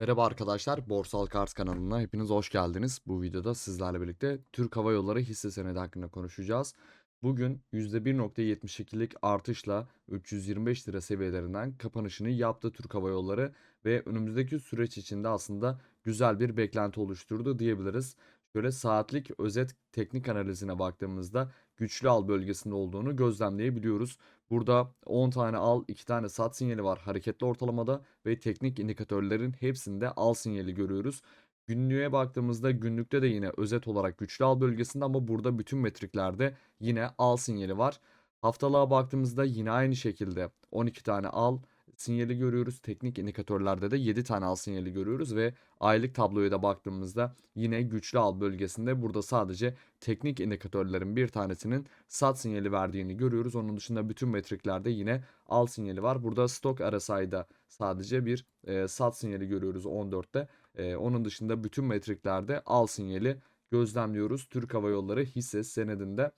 Merhaba arkadaşlar, Borsal Kars kanalına hepiniz hoş geldiniz. Bu videoda sizlerle birlikte Türk Hava Yolları hisse senedi hakkında konuşacağız. Bugün %1.72'lik artışla 325 lira seviyelerinden kapanışını yaptı Türk Hava Yolları ve önümüzdeki süreç içinde aslında güzel bir beklenti oluşturdu diyebiliriz. Şöyle saatlik özet teknik analizine baktığımızda güçlü al bölgesinde olduğunu gözlemleyebiliyoruz. Burada 10 tane al, 2 tane sat sinyali var hareketli ortalamada ve teknik indikatörlerin hepsinde al sinyali görüyoruz. Günlüğe baktığımızda günlükte de yine özet olarak güçlü al bölgesinde ama burada bütün metriklerde yine al sinyali var. Haftalığa baktığımızda yine aynı şekilde 12 tane al sinyali görüyoruz. Teknik indikatörlerde de 7 tane al sinyali görüyoruz ve aylık tabloya da baktığımızda yine güçlü al bölgesinde burada sadece teknik indikatörlerin bir tanesinin sat sinyali verdiğini görüyoruz. Onun dışında bütün metriklerde yine al sinyali var. Burada stok RSI'da sadece bir e, sat sinyali görüyoruz 14'te. E, onun dışında bütün metriklerde al sinyali gözlemliyoruz. Türk Hava Yolları hisse senedinde.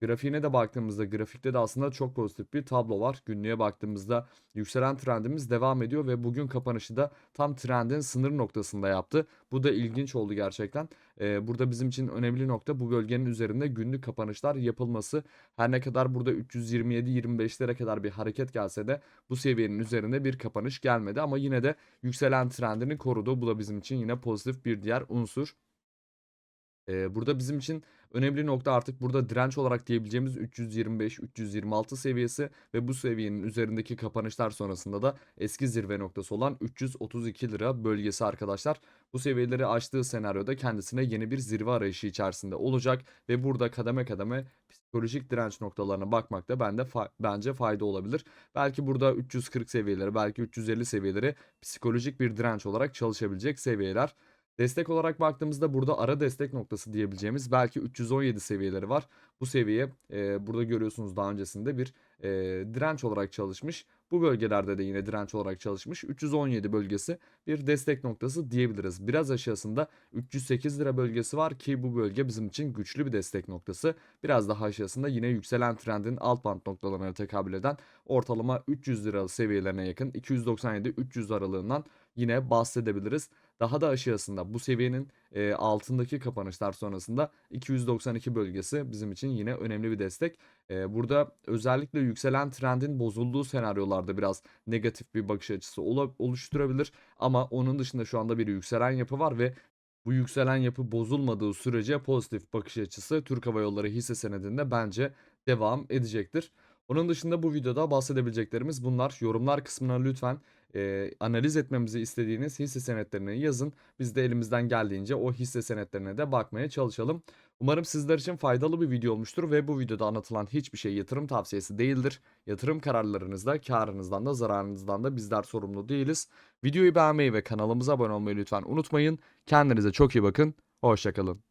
Grafiğine de baktığımızda grafikte de aslında çok pozitif bir tablo var. Günlüğe baktığımızda yükselen trendimiz devam ediyor ve bugün kapanışı da tam trendin sınır noktasında yaptı. Bu da ilginç oldu gerçekten. Ee, burada bizim için önemli nokta bu bölgenin üzerinde günlük kapanışlar yapılması. Her ne kadar burada 327-25'lere kadar bir hareket gelse de bu seviyenin üzerinde bir kapanış gelmedi. Ama yine de yükselen trendini korudu. Bu da bizim için yine pozitif bir diğer unsur. Ee, burada bizim için önemli nokta artık burada direnç olarak diyebileceğimiz 325-326 seviyesi ve bu seviyenin üzerindeki kapanışlar sonrasında da eski zirve noktası olan 332 lira bölgesi arkadaşlar. Bu seviyeleri aştığı senaryoda kendisine yeni bir zirve arayışı içerisinde olacak ve burada kademe kademe psikolojik direnç noktalarına bakmakta bende fa- bence fayda olabilir. Belki burada 340 seviyeleri, belki 350 seviyeleri psikolojik bir direnç olarak çalışabilecek seviyeler. Destek olarak baktığımızda burada ara destek noktası diyebileceğimiz belki 317 seviyeleri var. Bu seviye e, burada görüyorsunuz daha öncesinde bir e, direnç olarak çalışmış. Bu bölgelerde de yine direnç olarak çalışmış. 317 bölgesi bir destek noktası diyebiliriz. Biraz aşağısında 308 lira bölgesi var ki bu bölge bizim için güçlü bir destek noktası. Biraz daha aşağısında yine yükselen trendin alt band noktalarına tekabül eden ortalama 300 lira seviyelerine yakın 297-300 aralığından yine bahsedebiliriz. Daha da aşağısında bu seviyenin e, altındaki kapanışlar sonrasında 292 bölgesi bizim için yine önemli bir destek. E, burada özellikle yükselen trendin bozulduğu senaryolarda biraz negatif bir bakış açısı oluşturabilir. Ama onun dışında şu anda bir yükselen yapı var ve bu yükselen yapı bozulmadığı sürece pozitif bakış açısı Türk Hava Yolları hisse senedinde bence devam edecektir. Onun dışında bu videoda bahsedebileceklerimiz bunlar. Yorumlar kısmına lütfen e, analiz etmemizi istediğiniz hisse senetlerini yazın. Biz de elimizden geldiğince o hisse senetlerine de bakmaya çalışalım. Umarım sizler için faydalı bir video olmuştur ve bu videoda anlatılan hiçbir şey yatırım tavsiyesi değildir. Yatırım kararlarınızda karınızdan da zararınızdan da bizler sorumlu değiliz. Videoyu beğenmeyi ve kanalımıza abone olmayı lütfen unutmayın. Kendinize çok iyi bakın. Hoşçakalın.